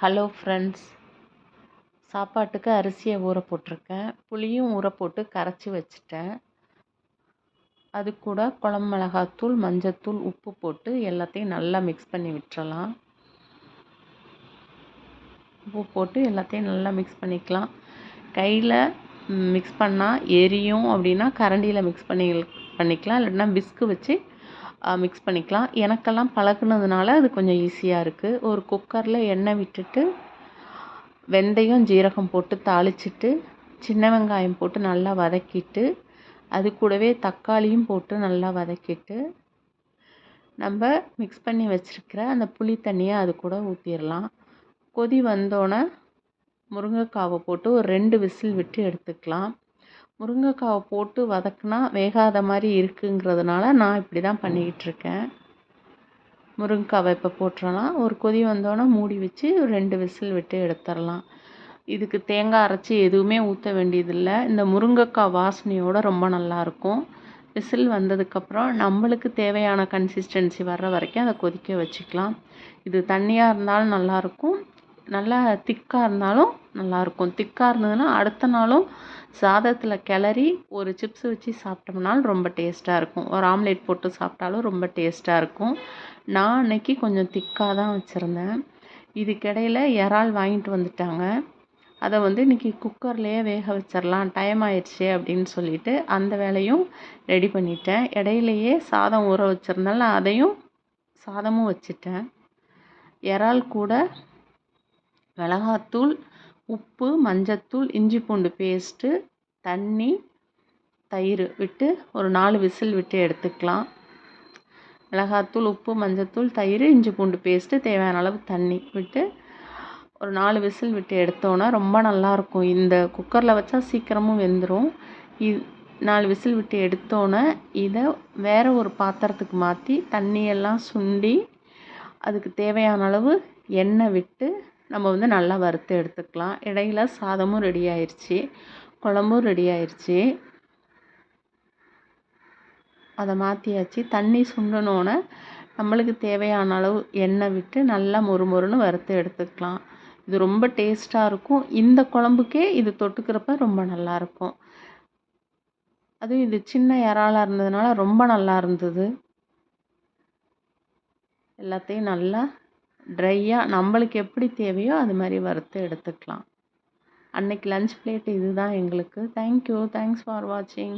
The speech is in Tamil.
ஹலோ ஃப்ரெண்ட்ஸ் சாப்பாட்டுக்கு அரிசியை ஊற போட்டிருக்கேன். புளியும் ஊற போட்டு கரைச்சி வச்சுட்டேன். அது கூட குழம்பு மிளகாத்தூள் மஞ்சத்தூள் உப்பு போட்டு எல்லாத்தையும் நல்லா மிக்ஸ் பண்ணி விட்டுறலாம். உப்பு போட்டு எல்லாத்தையும் நல்லா மிக்ஸ் பண்ணிக்கலாம். கையில் மிக்ஸ் பண்ணால் எரியும் அப்படின்னா கரண்டியில் மிக்ஸ் பண்ணி பண்ணிக்கலாம். இல்லைன்னா பிஸ்கு வச்சு மிக்ஸ் பண்ணிக்கலாம். எனக்கெல்லாம் பழகுனதுனால அது கொஞ்சம் ஈஸியாக இருக்குது ஒரு குக்கரில் எண்ணெய் விட்டுட்டு வெந்தயம் ஜீரகம் போட்டு தாளிச்சிட்டு சின்ன வெங்காயம் போட்டு நல்லா வதக்கிட்டு அது கூடவே தக்காளியும் போட்டு நல்லா வதக்கிட்டு நம்ம மிக்ஸ் பண்ணி வச்சுருக்கிற அந்த புளி தண்ணியை அது கூட ஊற்றிடலாம் கொதி வந்தோடனே முருங்கைக்காவை போட்டு ஒரு ரெண்டு விசில் விட்டு எடுத்துக்கலாம். முருங்கைக்காவை போட்டு வதக்குனா வேகாத மாதிரி இருக்குங்கிறதுனால நான் இப்படி தான் பண்ணிக்கிட்டு இருக்கேன் முருங்கைக்காவை இப்போ போட்டுடலாம் ஒரு கொதி வந்தோடனே மூடி வச்சு ஒரு ரெண்டு விசில் விட்டு எடுத்துடலாம் இதுக்கு தேங்காய் அரைச்சி எதுவுமே ஊற்ற வேண்டியதில்லை. இந்த முருங்கைக்காய் வாசனையோடு ரொம்ப நல்லாயிருக்கும் விசில் வந்ததுக்கப்புறம் நம்மளுக்கு தேவையான கன்சிஸ்டன்சி வர்ற வரைக்கும் அதை கொதிக்க வச்சுக்கலாம். இது தண்ணியாக இருந்தாலும் நல்லாயிருக்கும் நல்லா திக்காக இருந்தாலும் நல்லாயிருக்கும். திக்காக இருந்ததுன்னா அடுத்த நாளும் சாதத்தில் கிளறி ஒரு சிப்ஸ் வச்சு சாப்பிட்டோம்னாலும் ரொம்ப டேஸ்ட்டாக இருக்கும். ஒரு ஆம்லேட் போட்டு சாப்பிட்டாலும் ரொம்ப டேஸ்ட்டாக இருக்கும். நான் அன்னைக்கு கொஞ்சம் திக்காக தான் வச்சுருந்தேன். இதுக்கிடையில் இறால் வாங்கிட்டு வந்துட்டாங்க. அதை வந்து இன்றைக்கி குக்கர்லேயே வேக வச்சிடலாம் டைம் ஆயிடுச்சு அப்படின்னு சொல்லிட்டு அந்த வேலையும் ரெடி பண்ணிட்டேன். இடையிலையே சாதம் ஊற வச்சுருந்தால அதையும் சாதமும் வச்சுட்டேன். இறால் கூட மிளகாத்தூள் உப்பு மஞ்சத்தூள் இஞ்சி பூண்டு பேஸ்ட்டு தண்ணி தயிர் விட்டு ஒரு நாலு விசில் விட்டு எடுத்துக்கலாம். மிளகாத்தூள் உப்பு மஞ்சத்தூள் தயிர் இஞ்சி பூண்டு பேஸ்ட்டு தேவையான அளவு தண்ணி விட்டு ஒரு நாலு விசில் விட்டு எடுத்தோன்னா ரொம்ப நல்லாயிருக்கும் இந்த குக்கரில் வச்சா சீக்கிரமும் வெந்துடும் இது நாலு விசில் விட்டு எடுத்தோன்னே இதை வேறு ஒரு பாத்திரத்துக்கு மாற்றி தண்ணியெல்லாம் சுண்டி அதுக்கு தேவையான அளவு எண்ணெய் விட்டு நம்ம வந்து நல்லா வறுத்து எடுத்துக்கலாம். இடையில சாதமும் ரெடி ஆயிடுச்சு குழம்பும் ரெடி ஆயிடுச்சு அதை மாற்றியாச்சு தண்ணி சுண்டனோடனே நம்மளுக்கு தேவையான அளவு எண்ணெய் விட்டு நல்லா மொறு மொறுன்னு வறுத்து எடுத்துக்கலாம். இது ரொம்ப டேஸ்ட்டாக இருக்கும். இந்த குழம்புக்கே இது தொட்டுக்கிறப்ப ரொம்ப நல்லாயிருக்கும் அதுவும் இது சின்ன இறாலாக இருந்ததுனால ரொம்ப நல்லா இருந்தது. எல்லாத்தையும் நல்லா ட்ரையாக நம்மளுக்கு எப்படி தேவையோ அது மாதிரி வறுத்து எடுத்துக்கலாம். அன்னைக்கு லன்ச் பிளேட் இது தான் எங்களுக்கு தேங்க்யூ தேங்க்ஸ் ஃபார் வாட்சிங்